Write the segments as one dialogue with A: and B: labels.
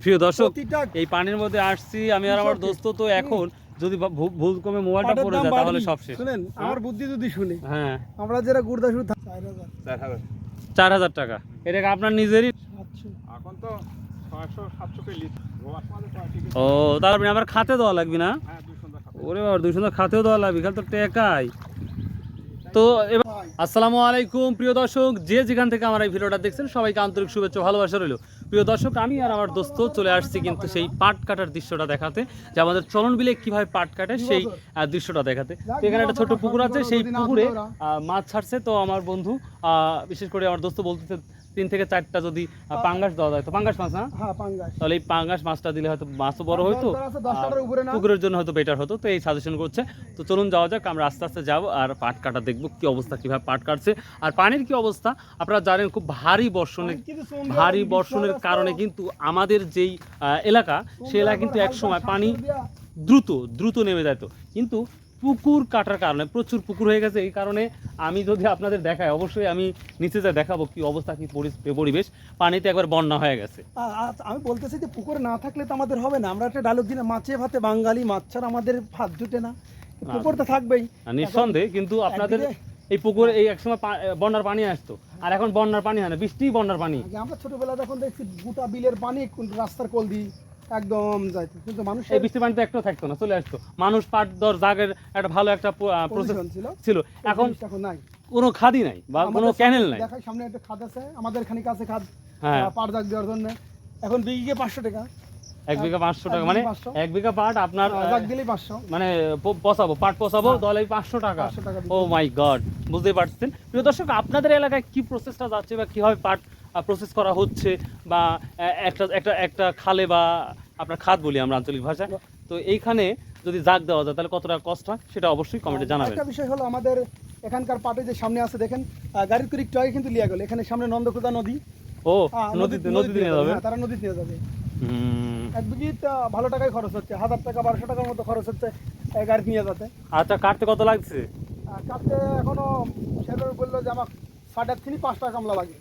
A: প্রিয় দর্শক এই পানির মধ্যে আসছি। আমি আর আমার দোস্ত তো এখন যদি ভুল কমে মোবাইলটা পড়ে যায় তাহলে সব শেষ।
B: শুনেন আমার বুদ্ধি যদি শুনে
A: হ্যাঁ।
B: আমরা যারা গুড়দা শুরু চার হাজার।
A: টাকা। এটা কি আপনার নিজেরই?
C: এখন তো ঠিক
A: ও তার মানে আমার খাতে দেওয়া লাগবে না?
C: হ্যাঁ
A: ওরে বাবা দুই সুন্দর খাতেও দেওয়া লাগবে খালি তো টেকাই। তো এবার আসসালামু আলাইকুম, প্রিয় দর্শক। যে যেখান থেকে আমার এই ভিডিওটা দেখছেন, সবাইকে আন্তরিক শুভেচ্ছা ভালোবাসা রইল। প্রিয় দর্শক, আমি আর আমার দোস্ত চলে আসছি কিন্তু সেই পাট কাটার দৃশ্যটা দেখাতে, যে আমাদের চলন বিলে কীভাবে পাট কাটে সেই দৃশ্যটা দেখাতে। তো এখানে একটা ছোট পুকুর আছে, সেই পুকুরে মাছ ছাড়ছে। তো আমার বন্ধু বিশেষ করে আমার দোস্ত বলতেছে তিন থেকে চারটা যদি পাঙ্গাস দেওয়া যায় তো পাঙ্গাস মাছ না
B: হ্যাঁ পাঙ্গাস।
A: তাহলে এই পাঙ্গাস মাছটা দিলে হয়তো মাছও বড় হইতো পুকুরের জন্য হয়তো বেটার হতো তো এই সাজেশন করছে। তো চলুন যাওয়া যাক আমরা আস্তে আস্তে যাব আর পাট কাটা দেখব কি অবস্থা কীভাবে পাট কাটছে। আর পানির কি অবস্থা আপনারা জানেন খুব ভারী বর্ষণের ভারী বর্ষণের কারণে কিন্তু আমাদের যেই এলাকা সে এলাকা কিন্তু এক সময় পানি দ্রুত দ্রুত নেমে যেত কিন্তু পুকুর কাটার কারণে প্রচুর পুকুর হয়ে গেছে এই কারণে আমি যদি আপনাদের দেখাই অবশ্যই আমি নিচে যা দেখাবো কি অবস্থা কি পরিবেশ পানিতে একবার বন্যা হয়ে গেছে।
B: আমি বলতেছি যে পুকুরে না থাকলে তো আমাদের হবে না আমরা একটা ডায়লগ দিলে মাছে ভাতে বাঙালি মাছ ছাড়া আমাদের ভাত জুটে না। পুকুর তো থাকবেই।
A: নিঃসন্দেহে কিন্তু আপনাদের এই পুকুরে এই একসময় বন্যার পানি আসতো। আর এখন বন্যার পানি হয় না বৃষ্টি বন্যার পানি।
B: আমরা ছোটবেলা যখন দেখছি গোটা বিলের পানি রাস্তার কোল দিয়ে। একদম যাইতো। কিন্তু মানুষের
A: এই বৃষ্টির একটু থাকতো না চলে আসতো। মানুষ পাট দর জাগের একটা ভালো একটা প্রসেস
B: ছিল।
A: ছিল। এখন
B: এখন নাই।
A: কোনো খাদি নাই বা কোনো ক্যানেল নাই।
B: দেখাই সামনে একটা খাদ আছে আমাদের খানিক আছে খাদ
A: হ্যাঁ।
B: পাট দাগ দেওয়ার জন্য। এখন বিঘে পাঁচশো টাকা।
A: এক বিঘা পাঁচশো টাকা মানে
B: বিঘা 500
A: এক বিঘা পাট আপনার
B: পাঁচশো।
A: মানে পচাবো পাট পচাবো দলে পাঁচশো টাকা। ও মাই গড বুঝতেই পারছেন। প্রিয় দর্শক আপনাদের এলাকায় কি প্রসেসটা যাচ্ছে বা কীভাবে পাট প্রসেস করা হচ্ছে বা একটা একটা একটা খালে বা আপনার খাত বলি আমরা আঞ্চলিক ভাষায়। তো এইখানে যদি জাগ দেওয়া যায় তাহলে কতটা কষ্ট হয় সেটা অবশ্যই কমেন্টে জানাবেন।
B: একটা বিষয় হলো আমাদের এখানকার পাটে যে সামনে আছে দেখেন গাড়ির একটু আগে কিন্তু লিয়া গেল। এখানে সামনে নন্দকুদা নদী।
A: ও নদীতে নদীতে নিয়ে যাবে।
B: হ্যাঁ, তারা নদীতে নিয়ে যাবে। এক বিঘিত ভালো টাকায় খরচ হচ্ছে। হাজার টাকা বারোশো টাকার মতো খরচ হচ্ছে গাড়ি নিয়ে যেতে।
A: আচ্ছা কাটতে কত লাগছে?
B: কাটতে এখনও সেভাবে বলল যে আমার সাড়ে তিন পাঁচ টাকা কামলা লাগে।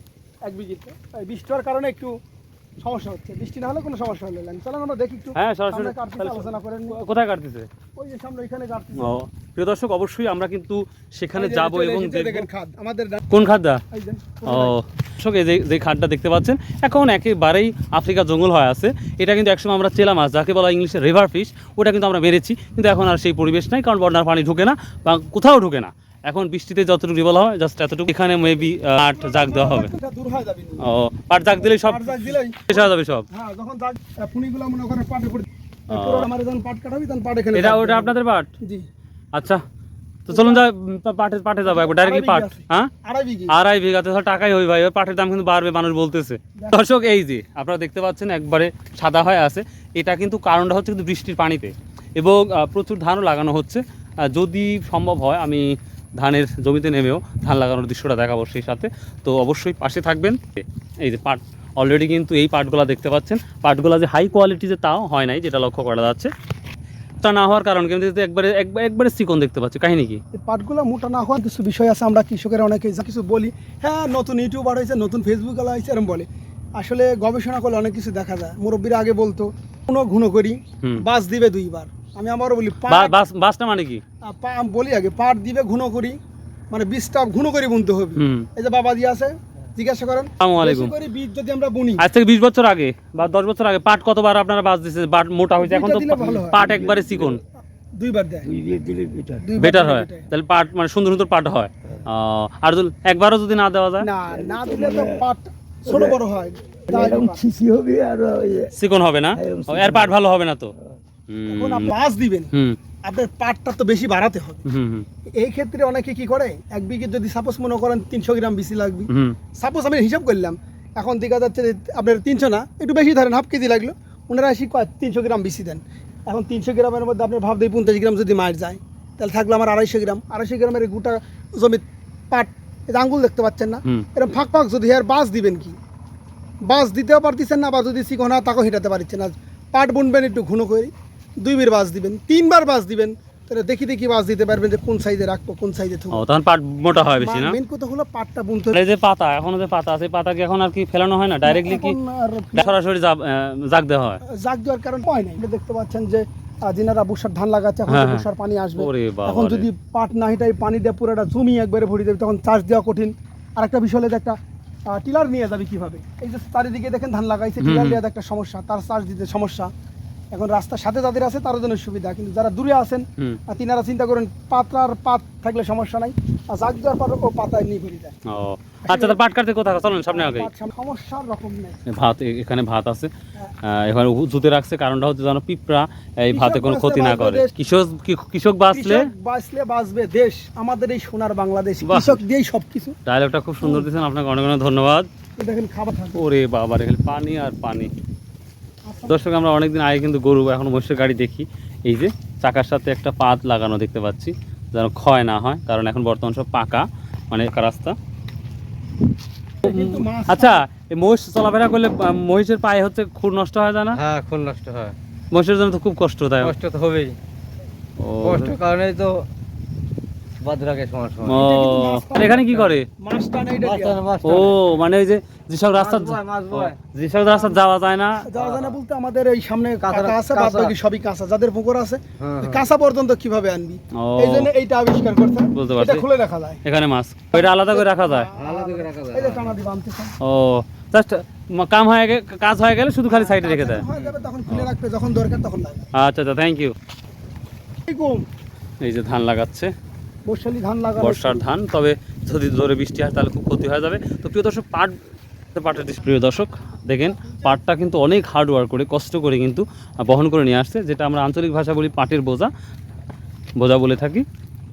B: এক বিঘিতে। এই বৃষ্টির কারণে একটু সমস্যা হচ্ছে। বৃষ্টি না হলে কোনো সমস্যা হলো না। চলেন আমরা দেখি একটু।
A: হ্যাঁ সরাসরি।
B: আলোচনা করেন
A: কোথায় কাটতেছে
B: ওই যে সামনে এখানে কাটতেছি
A: ও প্রিয় দর্শক অবশ্যই আমরা কিন্তু সেখানে যাব এবং
B: দেখেন খাদ। আমাদের
A: কোন খাদ্যা ও দর্শক এই যে খাটটা দেখতে পাচ্ছেন এখন একেবারেই আফ্রিকা জঙ্গল হয়ে আছে। এটা কিন্তু একসময় আমরা চেলা মাছ যাকে বলা ইংলিশে রিভার ফিশ ওটা কিন্তু আমরা মেরেছি। কিন্তু এখন আর সেই পরিবেশ নাই কারণ বন্যার পানি ঢুকে না বা কোথাও ঢুকে না। এখন বৃষ্টিতে যতটুকু বলা হয় জাস্ট এতটুকু। এখানে মেবি আট জাগ দেওয়া হবে। ও পাট জাগ দিলেই সব শেষ হয়ে যাবে সব।
B: হ্যাঁ পাটে পাট পাট
A: এটা ওটা আপনাদের পাট? আচ্ছা। তো চলুন যা পাটে পাটে যাব একবার। ডাইরেক্টলি পাট। হ্যাঁ?
B: আড়াই বিঘি।
A: তাহলে টাকাই হই ভাই। ওই পাটের দাম কিন্তু বাড়বে মানুষ বলতেছে। দর্শক এই যে আপনারা দেখতে পাচ্ছেন একবারে সাদা হয়ে আছে। এটা কিন্তু কারণটা হচ্ছে কিন্তু বৃষ্টির পানিতে। এবং প্রচুর ধানও লাগানো হচ্ছে। যদি সম্ভব হয় আমি ধানের জমিতে নেমেও ধান লাগানোর দৃশ্যটা দেখাবো সেই সাথে। তো অবশ্যই পাশে থাকবেন। এই যে পাট অলরেডি কিন্তু এই পাটগুলা দেখতে পাচ্ছেন। পাটগুলা যে হাই কোয়ালিটি যে তাও হয় নাই যেটা লক্ষ্য করা যাচ্ছে। তা না হওয়ার কারণ কিন্তু একবারে একবারে একবারে চিকন দেখতে পাচ্ছি। কাহিনী কি?
B: পাটগুলো মোটা না হওয়ার কিছু বিষয় আছে আমরা কৃষকের অনেকে কিছু বলি। হ্যাঁ নতুন ইউটিউবার হয়েছে নতুন ফেসবুক আলা হয়েছে এরকম বলে। আসলে গবেষণা করলে অনেক কিছু দেখা যায়। মুরব্বীরা আগে বলতো কোনো ঘুনো করি বাস দিবে দুইবার। আমি আবারও বলি পাট
A: বাসটা মানে কি?
B: বলি আগে পাট দিবে ঘুনো করি মানে বীজটা ঘুনো করে বুনতে হবে। এই যে বাবা দিয়ে আছে জিজ্ঞাসা করেন
A: আসসালামু
B: করে বীজ যদি আমরা বুনি।
A: আজ থেকে বিশ বছর আগে বা দশ বছর আগে পাট কতবার আপনারা বাস পাট মোটা হয়েছে এখন তো
B: ভালো
A: পাট একবারে চিকন।
B: দুইবার দেয়।
A: বেটার হয়। তাহলে পাট মানে সুন্দর সুন্দর পাট হয়। আহ, আর যদি একবারও যদি না দেওয়া যায়?
B: না না দিলে তো পাট ছোট বড় হয়।
D: আর
A: চিকন হবে না? এর পাট ভালো হবে না তো? হুম,
B: এখন আপনি দিবেন আপনার পাটটা তো বেশি বাড়াতে হবে। এই ক্ষেত্রে অনেকে কি করে এক বিঘে যদি সাপোজ মনে করেন তিনশো গ্রাম বেশি লাগবে সাপোজ আমি হিসাব করলাম এখন দেখা যাচ্ছে যে আপনার তিনশো না একটু বেশি ধরেন হাফ কেজি লাগল ওনারা তিনশো গ্রাম বেশি দেন। এখন তিনশো গ্রামের মধ্যে আপনার ভাব পঞ্চাশ গ্রাম যদি মার যায় তাহলে থাকল আমার আড়াইশো গ্রাম। আড়াইশো গ্রামের গোটা জমি পাট আঙ্গুল দেখতে পাচ্ছেন না এরকম ফাঁক ফাঁক যদি আর বাস দিবেন কি? বাস দিতেও পারতেছেন না বা যদি চিকনা তাকেও হেঁটাতে পারছেন না। পাট বুনবেন একটু ঘুনো করে দুইবার বাস দিবেন তিনবার বাস দিবেন তাহলে দেখি দেখি বাস দিতে পারবেন যে কোন সাইজে রাখব কোন সাইজে
A: ও
B: থাকব
A: তখন পাট মোটা হয় বেশি না?
B: মেন কথা হলো পাটটা বুনতে
A: এই যে পাতা এখনও যে পাতা আছে এই পাতা কি এখন আর কি ফেলানো হয় না? ডাইরেক্টলি কি সরাসরি জাগ- দেওয়া হয়?
B: জাগ দেওয়ার কারণ হয় নাই। এটা দেখতে পাচ্ছেন যে আহ, যিনারা বর্ষার ধান লাগাচ্ছে এখন
A: হ্যাঁ, হ্যাঁ।
B: বর্ষার পানি আসবে। এখন যদি পাট না হিটাই পানি দিয়ে পুরোটা জমি একবারে ভরে দেবে তখন চাষ দেওয়া কঠিন। আর একটা বিষয় হলো একটা টিলার নিয়ে যাবে কীভাবে? এই যে চারিদিকে দেখেন ধান লাগাইছে টিলার। দেওয়া একটা সমস্যা তার চাষ দিতে সমস্যা। এখন রাস্তার সাথে যাদের আছে তাদের জন্য সুবিধা। কিন্তু যারা দূরে আছেন আর তিনারা চিন্তা করেন পাতার পাত থাকলে সমস্যা নাই। আর জাগ দেওয়ার পর ও পাতায় নিয়ে ভরে যায়।
A: আচ্ছা তো পাট কাটতে কোথাও চলেন সামনে আগে।
B: সমস্যার রকম নেই।
A: ভাত এখানে ভাত আছে। আহ, এখানে জুতে রাখছে কারণটা হচ্ছে যেন পিঁপড়া এই ভাতে কোনো ক্ষতি না করে। কৃষক কৃষক বাঁচলে?
B: বাঁচলে বাঁচবে দেশ। আমাদের এই সোনার বাংলাদেশ। কৃষক দিয়েই সব কিছু
A: ডায়লগটা খুব সুন্দর দিয়েছেন। আপনাকে অনেক অনেক ধন্যবাদ।
B: দেখেন খাবার
A: ওরে বাবা রে পানি আর পানি। দর্শক আমরা অনেকদিন আগে কিন্তু গরু এখন মহিষের গাড়ি দেখি। এই যে চাকার সাথে একটা পাত লাগানো দেখতে পাচ্ছি যেন ক্ষয় না হয় কারণ এখন বর্তমান সব পাকা মানে রাস্তা। আচ্ছা এই মহিষ চলাফেরা করলে মহিষের পায়ে হচ্ছে খুর নষ্ট হয় যায় না
D: হ্যাঁ খুন নষ্ট হয়।
A: মহিষের জন্য তো খুব কষ্ট তাই
D: কষ্ট তো হবেই।
A: ও।
D: কষ্ট কারণেই তো বাদ রাখে সময় সময়
A: ও এখানে কি করে?
B: এটা
D: মাছ টানে, মাছ
A: ও মানে ওই যে যেসব রাস্তা
D: মাছ বয়, মাছ বয়।
A: যেসব রাস্তা যাওয়া যায় না।
B: যাওয়া যায় না বলতে আমাদের এই সামনে
D: কাঁচা-
B: কাঁচা আছে বাকি সবই কাঁচা। যাদের পুকুর আছে
D: হ্যাঁ, হ্যাঁ।
B: কাঁচা পর্যন্ত কীভাবে আনবি? এই জন্য এইটা আবিষ্কার করছে
A: বুঝতে পারছি।
B: খুলে রাখা যায়।
A: এখানে মাছ। ওইটা আলাদা করে রাখা যায়?
D: আলাদা করে রাখা যায়।
B: এই যে টানা দিবা
A: ও জাস্ট কাম হয়ে গেলে কাজ হয়ে গেলে শুধু খালি সাইডে রেখে দেয়।
B: তখন খুলে রাখবে যখন দরকার তখন
A: আচ্ছা আচ্ছা থ্যাংক ইউ এই যে ধান লাগাচ্ছে।
B: বর্ষালি ধান লাগানো
A: বর্ষার ধান তবে যদি জোরে বৃষ্টি হয় তাহলে খুব ক্ষতি হয়ে যাবে। তো প্রিয় দর্শক পাট পাটের প্রিয় দর্শক দেখেন পাটটা কিন্তু অনেক হার্ড ওয়ার্ক করে কষ্ট করে কিন্তু বহন করে নিয়ে আসছে যেটা আমরা আঞ্চলিক ভাষা বলি পাটের বোঝা। বোঝা বলে থাকি।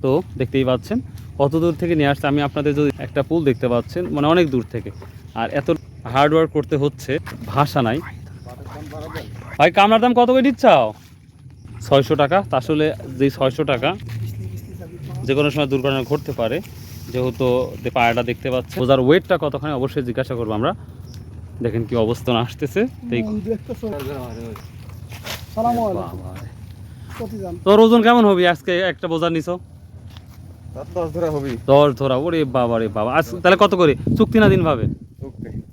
A: তো দেখতেই পাচ্ছেন কত দূর থেকে নিয়ে আসছে আমি আপনাদের যদি একটা পুল দেখতে পাচ্ছেন মানে অনেক দূর থেকে। আর এত হার্ড ওয়ার্ক করতে হচ্ছে ভাষা নাই। ভাই কামলার দাম কত করে দিচ্ছাও ছয়শো টাকা তা আসলে যেই ছয়শো টাকা যে কোনো সময় দুর্ঘটনা ঘটতে পারে যেহেতু যে পায়াটা দেখতে পাচ্ছে বোঝার ওয়েটটা কতখানি অবশ্যই জিজ্ঞাসা করব আমরা। দেখেন কি অবস্থান আসতেছে। তোর ওজন কেমন হবে? আজকে একটা বোঝা নিছো?
C: দশ ধরা হবি।
A: দশ ধরা। ওরে বাবা রে বাবা। আজ তাহলে কত করে? চুক্তি না দিন ভাবে?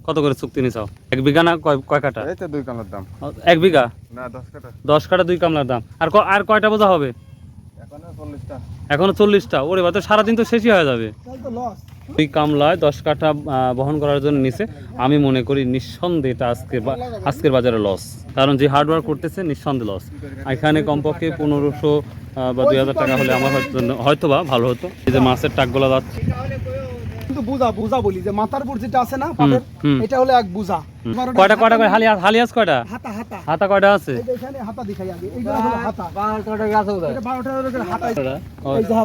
A: কত করে চুক্তি নিছাও এক বিঘা না কয় কয় কাটা
C: দুই কালার দাম।
A: এক বিঘা?
C: না দশ কাটা
A: দশ কাটা দুই কামলার দাম। আর ক- আর কয়টা বোঝা হবে?
C: এখন চল্লিশটা।
A: এখনও চল্লিশটা। ওরে বা তো সারাদিন তো শেষই হয়ে যাবে।
B: ওই
A: দুই কামলায় দশ কাঠা বহন করার জন্য নিচে আমি মনে করি নিঃসন্দেহে এটা আজকে আজকের বাজারে লস কারণ যে হার্ডওয়ার্ক করতেছে নিঃসন্দেহে লস এখানে কমপক্ষে পনেরোশো বা দুই হাজার টাকা হলে আমার হয়তো হয়তো বা ভালো হতো। এই যে মাছের টাকগুলো যাচ্ছে।
B: বুঝা বুঝা বলি যে মাথার উপর যেটা আছে না পাটের এটা হলো এক ওটা
A: কয়টা কয়টা করে হালিয়াস হালিয়াস কয়টা
B: হাতা হাতা
A: হাতা কয়টা আছে
B: এখানে হাতা দেখাই আগে এইগুলো হলো হাতা
D: বারোটা টাকা আছে বোধহয়।
B: এটা বারোটা করে হাতা।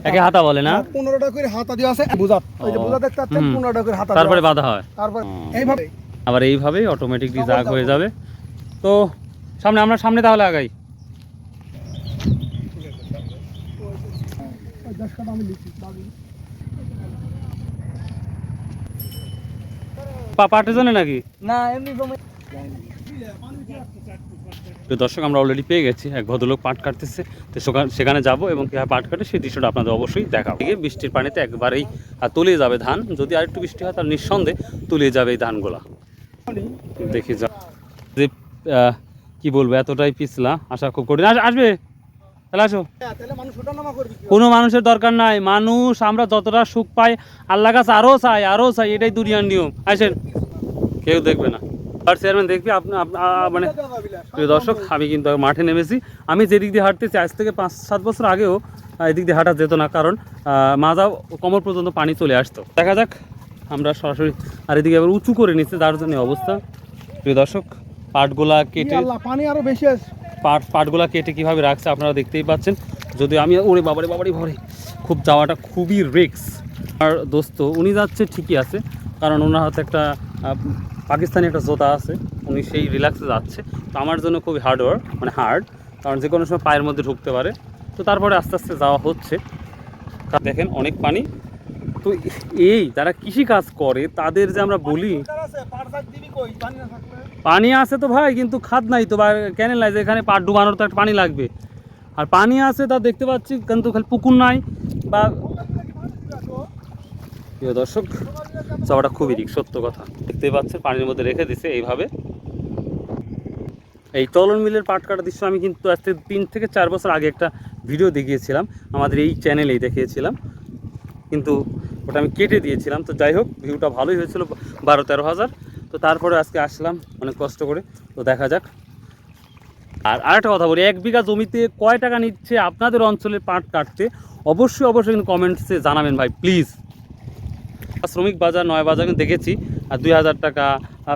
A: একে হাতা বলে না
B: আর পনেরোটা করে হাতা দেওয়া আছে বুঝা ওই যে। বুঝা দেখতে পাচ্ছেন
A: হুম।
B: পনেরোটা করে হাতা
A: তারপরে বাধা হয়
B: তারপর এইভাবে
A: আবার এইভাবেই অটোমেটিকলি জাগ হয়ে যাবে তো সামনে আমরা সামনে তাহলে আগাই
B: দশ কাটা আমি লিখি বাবু।
A: পা- পাটের জন্য নাকি?
D: না এমনি
A: তো দর্শক আমরা অলরেডি পেয়ে গেছি। এক ভদ্রলোক পাট কাটতেছে। তো সেখানে- যাব এবং কীভাবে পাট কাটে সেই দৃশ্যটা আপনাদের অবশ্যই দেখাবো। এদিকে বৃষ্টির পানিতে একবারেই তলিয়ে যাবে ধান। যদি আরেকটু বৃষ্টি হয় তাহলে নিঃসন্দেহে তলিয়ে যাবে এই ধানগুলা। দেখি যা যে কি বলব এতটাই পিছলা। আশা খুব কঠিন আস- আসবে? তাহলে আসো।
B: হ্যাঁ?
A: কোনো মানুষের দরকার নাই। মানুষ আমরা যতটা সুখ পাই আল্লাহ কাছে আরও চাই আরও চাই এটাই দুনিয়ার নিয়ম। আসেন। কেউ দেখবে না। আর চেয়ারম্যান দেখবি আপনি মানে প্রিয় দর্শক আমি কিন্তু মাঠে নেমেছি। আমি যেদিক দিয়ে হাঁটতেছি আজ থেকে পাঁচ সাত বছর আগেও এদিক দিয়ে হাঁটা যেত না। কারণ মাজা কোমর পর্যন্ত পানি চলে আসতো। দেখা যাক আমরা সরাসরি আর এদিকে আবার উঁচু করে নিচ্ছে যার জন্য অবস্থা। প্রিয় দর্শক পাটগুলা কেটে
B: পানি আরও বেশি আছে।
A: পাট, পাটগুলা কেটে কীভাবে রাখছে আপনারা দেখতেই পাচ্ছেন। যদি আমি ওরে বাবারে বাবারে ভরে। খুব যাওয়াটা খুবই রিক্স আর দোস্ত, উনি যাচ্ছে ঠিকই আছে। কারণ ওনার হাতে একটা পাকিস্তানি একটা জোতা আছে। উনি সেই রিল্যাক্সে যাচ্ছে। তো আমার জন্য খুবই হার্ড ওয়ার্ক মানে হার্ড কারণ যে কোনো সময় পায়ের মধ্যে ঢুকতে পারে। তো তারপরে আস্তে আস্তে যাওয়া হচ্ছে। দেখেন অনেক পানি। তো এই যারা কৃষি কাজ করে, তাদের যে আমরা বলি পানি আছে তো ভাই, কিন্তু খাদ নাই তো বা ক্যানেল নাই যে এখানে পাট ডুবানোর তো একটা পানি লাগবে। আর পানি আছে তা দেখতে পাচ্ছি, কিন্তু খালি পুকুর নাই বা প্রিয় দর্শক, চাওয়াটা খুবই রিক সত্য কথা। দেখতেই পাচ্ছেন, পানির মধ্যে রেখে দিছে এইভাবে। এই চলন মিলের পাট কাটা দৃশ্য আমি কিন্তু আজ থেকে তিন থেকে চার বছর আগে একটা ভিডিও দেখিয়েছিলাম, আমাদের এই চ্যানেলেই দেখিয়েছিলাম। কিন্তু ওটা আমি কেটে দিয়েছিলাম, তো যাই হোক, ভিউটা ভালোই হয়েছিল, বারো তেরো হাজার। তো তারপরে আজকে আসলাম অনেক কষ্ট করে। তো দেখা যাক। আর আরেকটা কথা বলি এক বিঘা জমিতে কয় টাকা নিচ্ছে আপনাদের অঞ্চলে পাট কাটতে? অবশ্যই অবশ্যই কিন্তু কমেন্টসে জানাবেন ভাই প্লিজ শ্রমিক বাজার নয় বাজার কিন্তু দেখেছি। আর দুই হাজার টাকা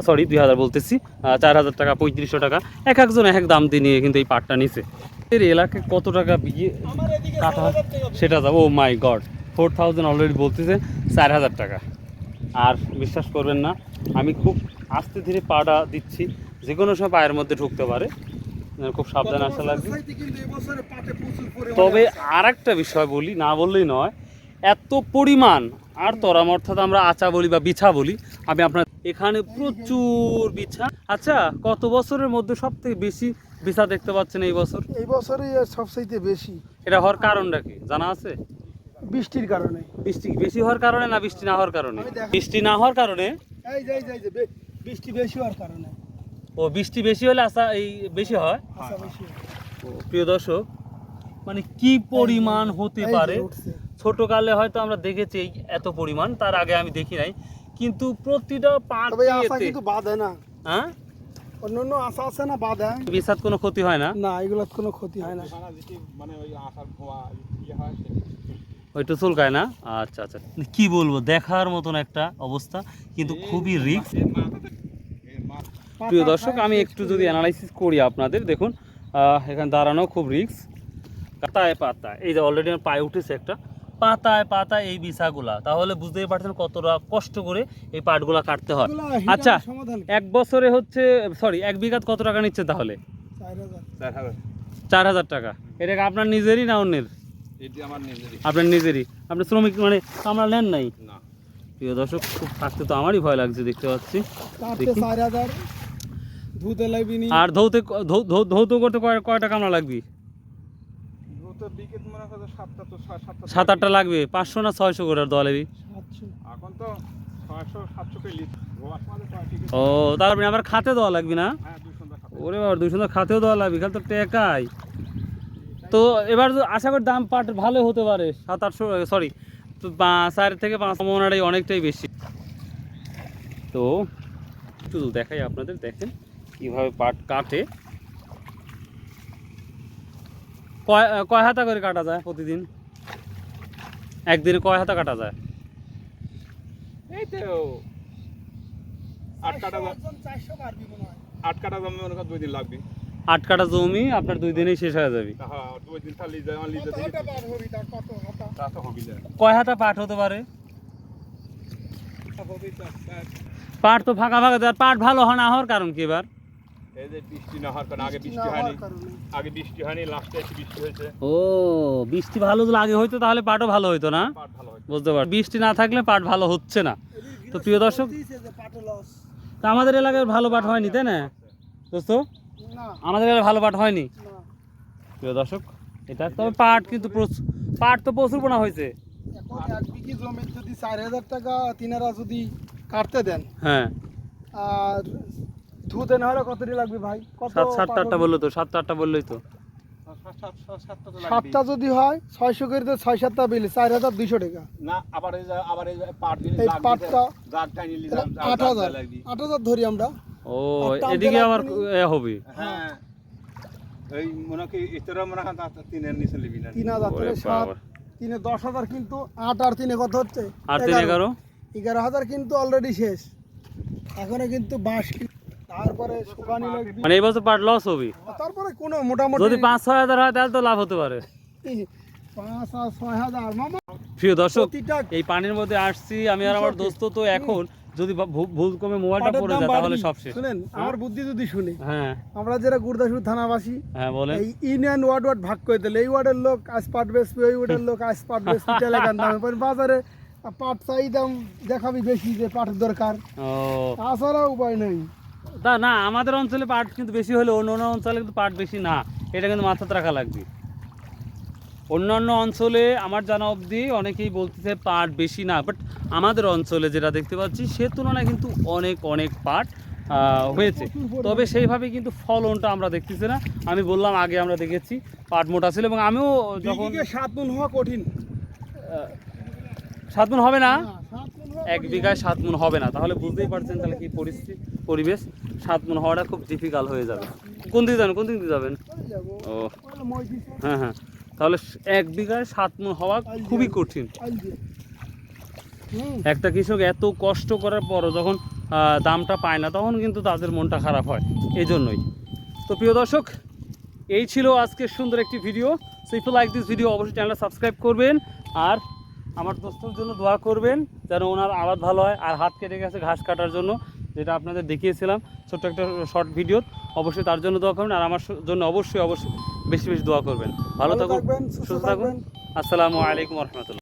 A: সরি দুই হাজার বলতেছি। চার হাজার টাকা পঁয়ত্রিশশো টাকা। এক একজন এক এক দাম দিয়ে নিয়ে কিন্তু এই পাটটা নিছে। এর এলাকায় কত টাকা বিয়ে কাটা?
B: 4,000 টাকা
A: সেটা যাব ও my god four thousand already বলতেছে চার হাজার টাকা। আর বিশ্বাস করবেন না আমি খুব আস্তে ধীরে পাটা দিচ্ছি যে কোনো সময় পায়ের মধ্যে ঢুকতে পারে। খুব সাবধানে আসা লাগবে। তবে আর একটা বিষয় বলি না বললেই নয় এত পরিমাণ আর তরাম অর্থাৎ আমরা আচা বলি বা বিছা বলি আমি আপনার এখানে প্রচুর বিছা। আচ্ছা কত বছরের মধ্যে সব থেকে বেশি বিছা দেখতে পাচ্ছেন এই বছর?
B: এই বছরই সবচাইতে বেশি।
A: এটা হওয়ার কারণটা কি জানা আছে?
B: বৃষ্টির কারণে।
A: বৃষ্টি বেশি হওয়ার কারণে না বৃষ্টি না হওয়ার কারণে? বৃষ্টি না হওয়ার কারণে?
B: এই যাই যাই যে বৃষ্টি বেশি হওয়ার কারণে।
A: ও বৃষ্টি বেশি হলে আসা এই বেশি হয়?
B: আচ্ছা বেশি
A: ও, প্রিয় দর্শক মানে কি পরিমাণ হতে পারে। ছোটকালে হয়তো আমরা দেখেছি এই এত পরিমাণ তার আগে আমি দেখি নাই। কিন্তু প্রতিটা
B: এই আশা কিন্তু বাঁধে না।
A: হ্যাঁ?
B: অন্য অন্য আশা আছে না বাঁধে
A: বিসাদ কোনো ক্ষতি হয় না?
B: না এগুলো কোনো ক্ষতি হয় না।
C: মানে ওই ধোয়া ইয়ে হয়
A: ওইটু চুলকায় না? আচ্ছা আচ্ছা। কি বলব দেখার মতন একটা অবস্থা কিন্তু খুবই রিস্ক প্রিয় দর্শক আমি একটু যদি অ্যানালাইসিস করি আপনাদের দেখুন এখানে দাঁড়ানো খুব রিস্ক পাতায় পাতায় এই যে অলরেডি আমার পায়ে উঠেছে একটা পাতায় পাতায় এই বিছাগুলা তাহলে বুঝতেই পারছেন কতটা কষ্ট করে এই পাটগুলা কাটতে হয়। আচ্ছা এক বছরে হচ্ছে সরি এক বিঘাত কত টাকা নিচ্ছে তাহলে?
B: চার হাজার।
A: টাকা। এটা আপনার নিজেরই না অন্যের?
C: এটি আমার নিজেরই।
A: আপনার নিজেরই? আপনি শ্রমিক মানে কামড়া নেন নাই?
C: না।
A: প্রিয় দর্শক খুব থাকতে তো আমারই ভয় লাগছে দেখতে পাচ্ছি। আর ধৌতে ধৌ- ধৌ- ধৌত করতে কয় কয়টা কামড়া লাগবে?
C: মনে
A: সাত আটটা লাগবে পাঁচশো না ছয়শো করে দেওয়া লাগবে
C: এখন তো ছয়শো সাতশো কে লিট রোয়ার মাঝে
A: ও তারপরে আমার খাতে দেওয়া লাগবে না?
C: হ্যাঁ দুই সন্ধ্যা খাবে
A: ওরে বাবা দুই সুন্দর খাতেও দেওয়া লাগবে খালি তো টেকাই। তো এবার আশা করি দাম পাট ভালো হতে পারে। সাত আটশো সরি চার থেকে পাঁচ মনাটাই অনেকটাই বেশি। তো একটু দেখাই আপনাদের দেখেন কীভাবে পাট কাটে। কয় কয় হাতা করে কাটা যায় প্রতিদিন? একদিনে কয় হাতা কাটা যায়?
C: এই তো। আট কাটা আট কাটা জমি মনে করো দুই দিন লাগবে।
A: আট কাটা জমি আপনার দুই দিনেই শেষ হয়ে যাবে।
C: হ্যাঁ যায়
A: কয় হাতা পাট হতে পারে?
C: হ্যাঁ।
A: পাট তো ফাঁকা ফাঁকা দেয় পাট ভালো হয় না হওয়ার কারণ কি এবার?
C: বৃষ্টি না হওয়ার কারণে আগে
B: বৃষ্টি
C: বৃষ্টি
B: না
C: হয়নি।
B: হওয়ার কারণে।
C: আগে বৃষ্টি হয়নি লাস্টে একটু বৃষ্টি হয়েছে।
A: ও বৃষ্টি ভালো আগে হইতো তাহলে পাটও ভালো হইতো না?
C: পাট ভালো হয়েছে
A: বুঝতে পার বৃষ্টি না থাকলে পাট ভালো হচ্ছে না। তো প্রিয় দর্শক আমাদের এলাকায় ভালো পাট হয়নি তাই না? দোস্ত
B: না
A: আমাদের এলাকায় ভালো পাট হয়নি। প্রিয় দর্শক এটা তবে পাট কিন্তু পাট তো প্রচুর বোনা হয়েছে।
B: এক বিঘি জমির যদি চার হাজার টাকা তিনারা যদি কাটতে দেন
A: হ্যাঁ।
B: আর ধুতে না হলে কতটি লাগবে ভাই? কত
A: সাত সাতটা আটটা বলল তো সাতটা আটটা বললোই তো।
C: সাত- সাত- সাত- সাতটা তো।
B: যদি হয় ছয়শো করে তো ছয় সাতটা বিল চার হাজার দুইশো টাকা।
C: না আবার আবার এই
B: পাটটা আট হাজার
C: লাগবে।
B: আট হাজার ধরি আমরা।
A: ও এদিকে আবার এ হবে।
C: হ্যাঁ। এই মনে কি ইতরা মনে হয় তিনের নিচে লিবি না।
B: তিন হাজার থেকে সাত তিনে দশ হাজার কিন্তু আট আর তিনে কত হচ্ছে?
A: আর তিন এগারো।
B: এগারো? হাজার কিন্তু অলরেডি শেষ। এখনও কিন্তু বাঁশ তারপরে শুকানি
A: মানে এই বছর পাট লস হবে।
B: তারপরে কোনো মোটামুটি
A: যদি পাঁচ ছয় হাজার হয় তাহলে তো লাভ হতে পারে।
B: পাঁচ আর ছয় হাজার
A: প্রিয় দর্শক এই পানির মধ্যে আসছি। আমি আর আমার দোস্ত তো এখন যদি ভুল কমে মোবাইলটা পড়ে যায় তাহলে সব শেষ।
B: শুনেন আমার বুদ্ধি যদি শুনি
A: হ্যাঁ।
B: আমরা যারা গুরদাসপুর থানাবাসী
A: হ্যাঁ বলেন।
B: এই ওয়ার্ড ওয়ার্ড ভাগ করে দিলে এই ওয়ার্ডের লোক আজ পাট ওই ওয়ার্ডের লোক আজ পাট এলাকার পরে বাজারে পাট চাই দাম দেখাবি বেশি যে পাটের দরকার।
A: ও।
B: তাছাড়া উপায় নেই।
A: তা না আমাদের অঞ্চলে পাট কিন্তু বেশি হলে অন্য অন্য অঞ্চলে কিন্তু পাট বেশি না। এটা কিন্তু মাথাতে রাখা লাগবে। অন্যান্য অঞ্চলে আমার জানা অবধি অনেকেই বলতেছে পাট বেশি না বাট আমাদের অঞ্চলে যেটা দেখতে পাচ্ছি সে তুলনায় কিন্তু অনেক অনেক পাট হয়েছে। তবে সেইভাবে কিন্তু ফলনটা আমরা দেখতেছি না। আমি বললাম আগে আমরা দেখেছি পাট মোটা ছিল এবং আমিও যখন
B: সাত মন হওয়া কঠিন।
A: সাত মন হবে না? এক বিঘায় সাত মন হবে না। তাহলে বুঝতেই পারছেন তাহলে কি পরিস্থিতি পরিবেশ। সাত মন হওয়াটা খুব ডিফিকাল্ট হয়ে যাবে। কোন দিকে যাবেন? কোন দিক দিয়ে যাবেন ও। হ্যাঁ হ্যাঁ। তাহলে এক বিঘায় সাত মন হওয়া খুবই কঠিন। একটা কৃষক এত কষ্ট করার পরও যখন দামটা পায় না তখন কিন্তু তাদের মনটা খারাপ হয়। এই জন্যই। তো প্রিয় দর্শক এই ছিল আজকের সুন্দর একটি video. So if like this video অবশ্যই চ্যানেলটা সাবস্ক্রাইব করবেন। আর আমার দোস্তর জন্য দোয়া করবেন যেন ওনার আবাদ ভালো হয় আর হাত কেটে গেছে ঘাস কাটার জন্য যেটা আপনাদের দেখিয়েছিলাম ছোট্ট একটা শর্ট ভিডিও অবশ্যই তার জন্য দোয়া করবেন আর আমার জন্য অবশ্যই অবশ্যই বেশি বেশি দোয়া করবেন। ভালো থাকুন
B: সুস্থ
A: থাকুন। আসসালামু আলাইকুম রহমতুল্লাহ।